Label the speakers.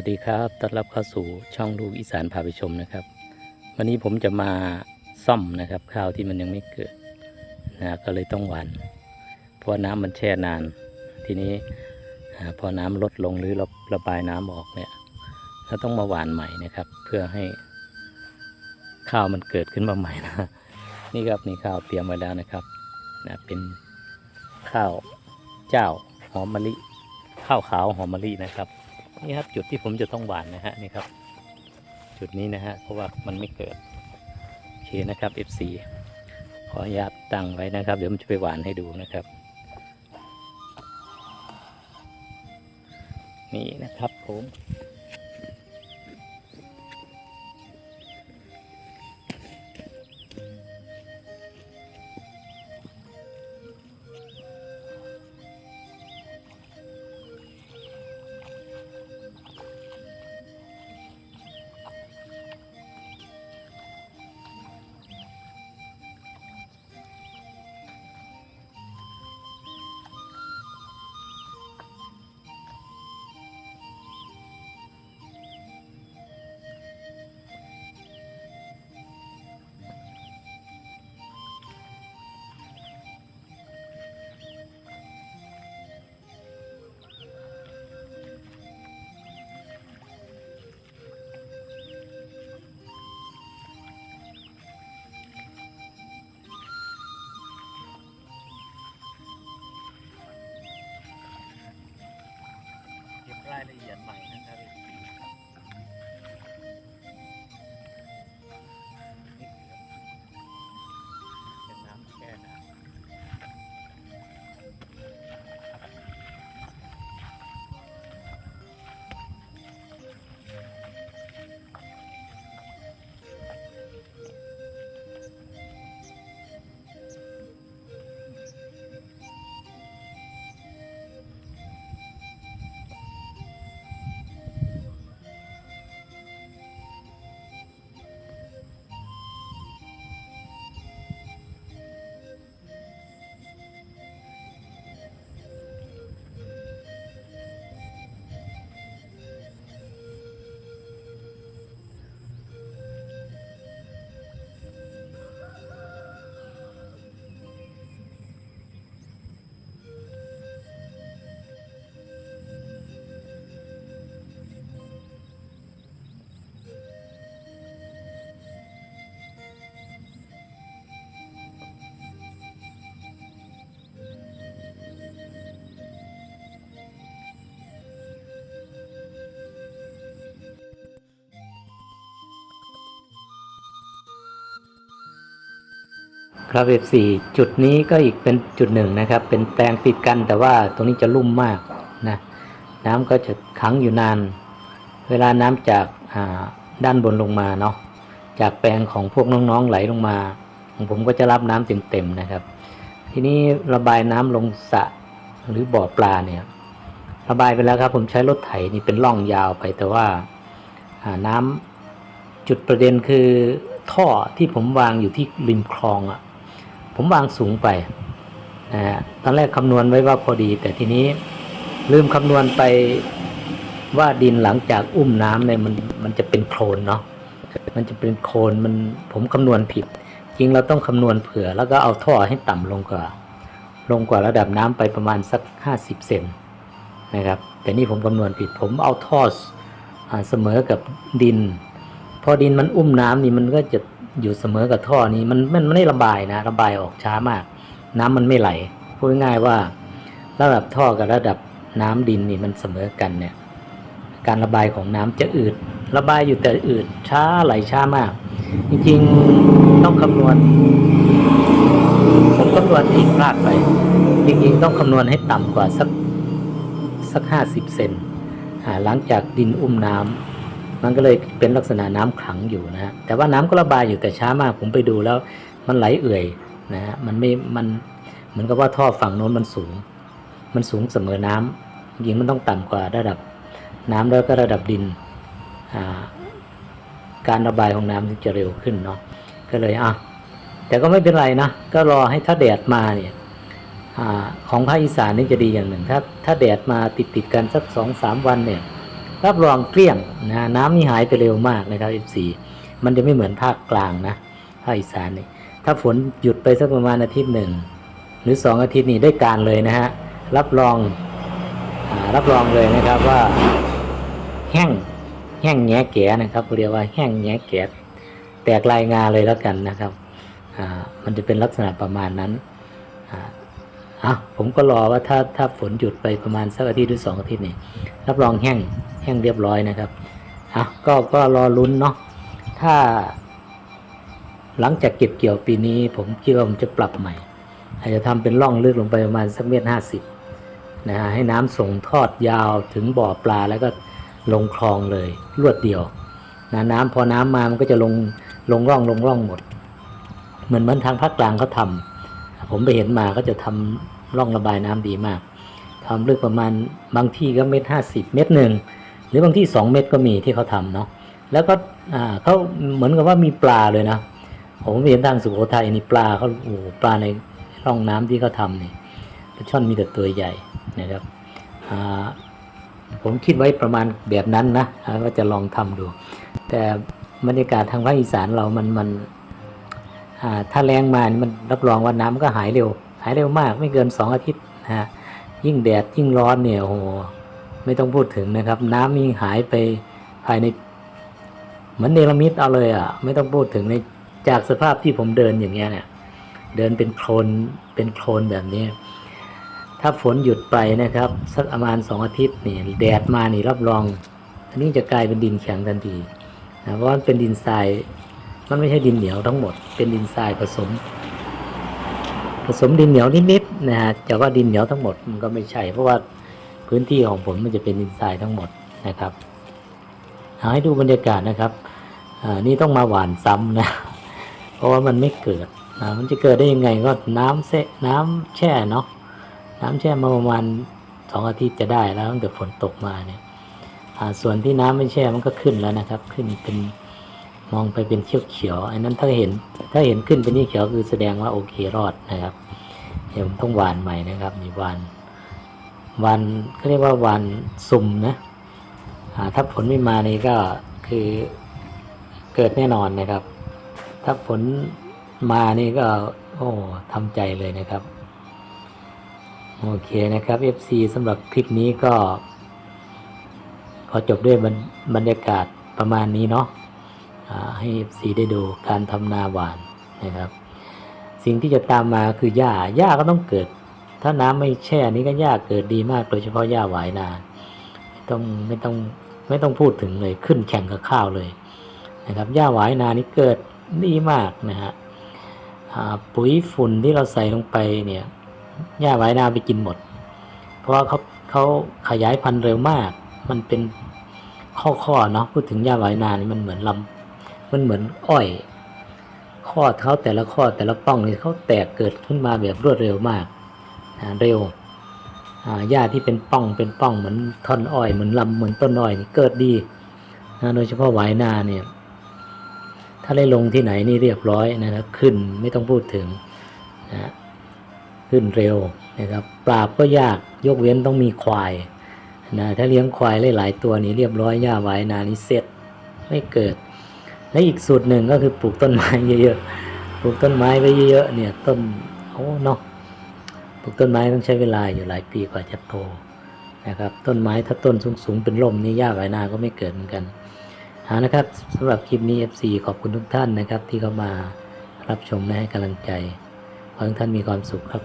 Speaker 1: วัสดีครับต้อนรับเข้าสู่ช่องลูกอีสานพาไปชมนะครับ วันนี้ผมจะมาซ่อมนะครับ ข้าวที่มันยังไม่เกิดนะก็เลยต้องหวานเพราะน้ำมันแช่นาน ทีนี้พอน้ำลดลงหรือเราระบายน้ำออกเนี่ยเราต้องมาหวานใหม่นะครับ เพื่อให้ข้าวมันเกิดขึ้นมาใหม่นะนี่ครับนี่ข้าวเตรียมไว้แล้วนะครับนะเป็นข้าวเจ้าหอมมะลิข้าวขาวหอมมะลินะครับ นี่ครับจุดที่ผมจะต้องหวานนะฮะนี่ครับ จุดนี้นะฮะเพราะว่ามันไม่เกิดโอเคนะครับ F4 ขออนุญาตตั้งไว้นะครับ เดี๋ยวมันจะไปหวานให้ดูนะครับ นี่นะครับผมายละเอียดใหม่นะครับ ครับ F4 จุดนี้ก็อีกเป็นจุดหนึ่งนะครับ เป็นแปลงติดกันแต่ว่าตรงนี้จะลุ่มมากนะน้ำก็จะขังอยู่นาน เวลาน้ำจากาด้านบนลงมาเนาะจากแปลงของพวกน้องๆไหลลงมา ของผมก็จะรับน้ำเต็มๆนะครับ ทีนี้ระบายน้ำลงสระหรือบ่อปลาเนี่ยระบายไปแล้วครับ ผมใช้รถไถนี่เป็นร่องยาวไปแต่ว่าอ่าน้ำจุดประเด็นคือท่อที่ผมวางอยู่ที่ริมคลองอะ่ะ ผมวางสูงไปนะฮะตอนแรกคำนวณไว้ว่าพอดี แต่ทีนี้ลืมคำนวณไปว่าดินหลังจากอุ้มน้ำเนี่ยมันมันจะเป็นโคลนเนาะมันจะเป็นโคลนมันผมคำนวณผิด จริงเราต้องคำนวณเผื่อ แล้วก็เอาท่อให้ต่ำลงกว่า ลงกว่าระดับน้ำไปประมาณสักห้าสิบเซนนะครับแต่นี่ผมคำนวณผิด ผมเอาท่ออเสมอกับดิน พอดินมันอุ้มน้ำนี่มันก็จะ อยู่เสมอกับท่อนี้มันมันไม่ได้ระบายนะระบายออกช้ามาก น้ำมันไม่ไหลพูดง่ายว่า ระดับท่อกับระดับน้ำดินนี่มันเสมอกันเนี่ย การระบายของน้ำจะอืดระบายอยู่แต่อืดช้าไหลช้ามาก จริงๆต้องคำนวณผมคำนวณผิดพลาดไปจริงๆต้องคำนวณให้ต่ำกว่าสักสักห้าสิบเซนหลังจากดินอุ้มน้ำ มันก็เลยเป็นลักษณะน้ำขังอยู่นะฮะแต่ว่าน้ำก็ระบายอยู่แต่ช้ามากผมไปดูแล้ว มันไหลเอื่อยนะฮะมันไม่มันเหมือนกับว่าท่อฝั่งโน้นมันสูง มันสูงเสมอน้ำจริงมันต้องต่ำกว่าระดับน้ำแล้วก็ระดับดินการระบายของน้ำจะเร็วขึ้นเนาะก็เลยอะแต่ก็ไม่เป็นไรนะก็รอให้ถ้าแดดมาเนี่ยอของภาคอีสานนี่จะดีอย่างหนึ่ง ถ้าถ้าแดดมาติดติดกันสักสองสามวันเนี่ย รับรองเกลี้ยงนะน้ำนี่หายไปเร็วมากนะครับ F4 มันจะไม่เหมือนภาคกลางนะภาคอีสานนี่ถ้าฝนหยุดไปสักประมาณอาทิตย์หนึ่งหรือสองอาทิตย์นี้ได้การเลยนะฮะรับรองอรับรองเลยนะครับว่าแห้งแห้งแงะแกะนะครับเรียกว่าแห้งแงะแกะแตกลายงาเลยแล้วกันนะครับอ่ามันจะเป็นลักษณะประมาณนั้นอ่าอะผมก็รอว่าถ้าถ้าฝนหยุดไปประมาณสักอาทิตย์หรือสองอาทิตย์นี่รับรองแห้ง ห้งเรียบร้อยนะครับอะก็ก็รอลุ้นเนาะถ้า หลังจากเก็บเกี่ยวปีนี้ ผมคิดว่าผมจะปรับใหม่ อาจจะทำเป็นร่องลึกลงไปประมาณสักเมตรห้าสิบนะฮะให้น้ำส่งทอดยาวถึงบ่อปลาแล้วก็ลงคลองเลยรวดเดียวนะน้ำพอน้ำมามันก็จะลงลงร่องลงร่องหมด เหมือนเหมือนทางภาคกลางเขาทำผมไปเห็นมาก็จะทำร่องระบายน้ำดีมากทำลึกประมาณบางที่ก็เมตรห้าสิบเมตรหนึ่ง หรือบางที่สองเมตรก็มีที่เขาทำเนาะแล้วก็เขาเหมือนกับว่ามีปลาเลยนะผมไปเห็นทางสุโขทัยนี่ปลาเขาโอ้ปลาในร่องน้ำที่เขาทำนี่ปลาช่อนมีแต่ตัวใหญ่นะครับผมคิดไว้ประมาณแบบนั้นนะว่าจะลองทำดู แต่บรรยากาศทางภาคอีสานเรามันมันถ้าแรงมามันรับรองว่าน้ำมันก็หายเร็ว หายเร็วมากไม่เกินสองอาทิตย์นะฮะยิ่งแดดยิ่งร้อนเนี่ยโอ้ ไม่ต้องพูดถึงนะครับ น้ำยิ่งหายไปภายในเหมือนเนรมิตเอาเลยอะ ไม่ต้องพูดถึงในจากสภาพที่ผมเดินอย่างเงี้ยเนี่ย เดินเป็นโคลนเป็นโคลนแบบนี้ ถ้าฝนหยุดไปนะครับ สักประมาณสองอาทิตย์นี่แดดมานี่รับรอง อันนี้จะกลายเป็นดินแข็งทันทีนะเพราะว่ามันเป็นดินทรายมันไม่ใช่ดินเหนียวทั้งหมด เป็นดินทรายผสม ผสมดินเหนียวนิดๆนะฮะแต่ว่าดินเหนียวทั้งหมดมันก็ไม่ใช่เพราะว่า พื้นที่ของผมมันจะเป็นดินทรายทั้งหมดนะครับเอาให้ดูบรรยากาศนะครับอ่านี่ต้องมาหวานซ้ำนะ เพราะว่ามันไม่เกิดนะมันจะเกิดได้ยังไงก็น้ำเสน้ำแช่เนาะน้ำแช่มาประมาณสองอาทิตย์จะได้แล้วตั้งแต่ฝนตกมาเนี่ยอ่าส่วนที่น้ำไม่แช่มันก็ขึ้นแล้วนะครับ ขึ้นเป็นมองไปเป็นเขียวเขียวๆอันนั้นถ้าเห็นถ้าเห็นขึ้นเป็นนี่เขียวคือแสดงว่าโอเครอดนะครับ เดี๋ยวต้องหวานใหม่นะครับ มีหวาน วานเขาเรียกว่าวานสุ่มนะถ้าฝนไม่มานี่ก็คือเกิดแน่นอนนะครับ ถ้าฝนมานี่ก็ โอ้ทำใจเลยนะครับ โอเคนะครับ FC สำหรับคลิปนี้ก็ ขอจบด้วยบรรบรรยากาศประมาณนี้เนาะอ่าให้ FC ได้ดูการทำนาหวานนะครับ สิ่งที่จะตามมาคือหญ้าหญ้าก็ต้องเกิด ถ้าน้ำไม่แช่นี้ก็หญ้าเกิดดีมาก โดยเฉพาะหญ้าหวายนาไม่ต้องไม่ต้องไม่ต้องพูดถึงเลยขึ้นแข่งกับข้าวเลยนะครับหญ้าหวายนานี่เกิดดีมากนะฮะปุ๋ยฝุ่นที่เราใส่ลงไปเนี่ยหญ้าหวายนาไปกินหมด เพราะว่าเขาเขาขยายพันธุ์เร็วมาก มันเป็นข้อข้อเนาะพูดถึงหญ้าหวายนานี่มันเหมือนลำมันเหมือนอ้อย ข้อเขาแต่ละข้อแต่ละป้องนี่เขาแตกเกิดขึ้นมาแบบรวดเร็วมาก เร็วหญ้าที่เป็นป้องเป็นป้องเหมือนท่อนอ้อยเหมือนลำเหมือนต้นอ้อยเกิดดีนะโดยเฉพาะหวายนาเนี่ยถ้าได้ลงที่ไหนนี่เรียบร้อยนะครับขึ้นไม่ต้องพูดถึงนะขึ้นเร็วนะครับปราบก็ยากยกเว้นต้องมีควายนะถ้าเลี้ยงควายหลายๆตัวนี่เรียบร้อยหญ้าไว้นานี่เสร็จไม่เกิด และอีกสูตรหนึ่งก็คือปลูกต้นไม้เยอะๆปลูกต้นไม้ไว้เยอะๆเนี่ยต้นโอ้เนาะ ลูกต้นไม้ต้องใช้เวลาอยู่หลายปีกว่าจะโตนะครับ ต้นไม้ถ้าต้นสูงๆเป็นร่มนี่หญ้าไว้นาก็ไม่เกิดเหมือนกันเอานะครับสำหรับคลิปนี้ FC ขอบคุณทุกท่านนะครับ ที่เข้ามารับชมและให้กำลังใจขอให้ท่านมีความสุขครับ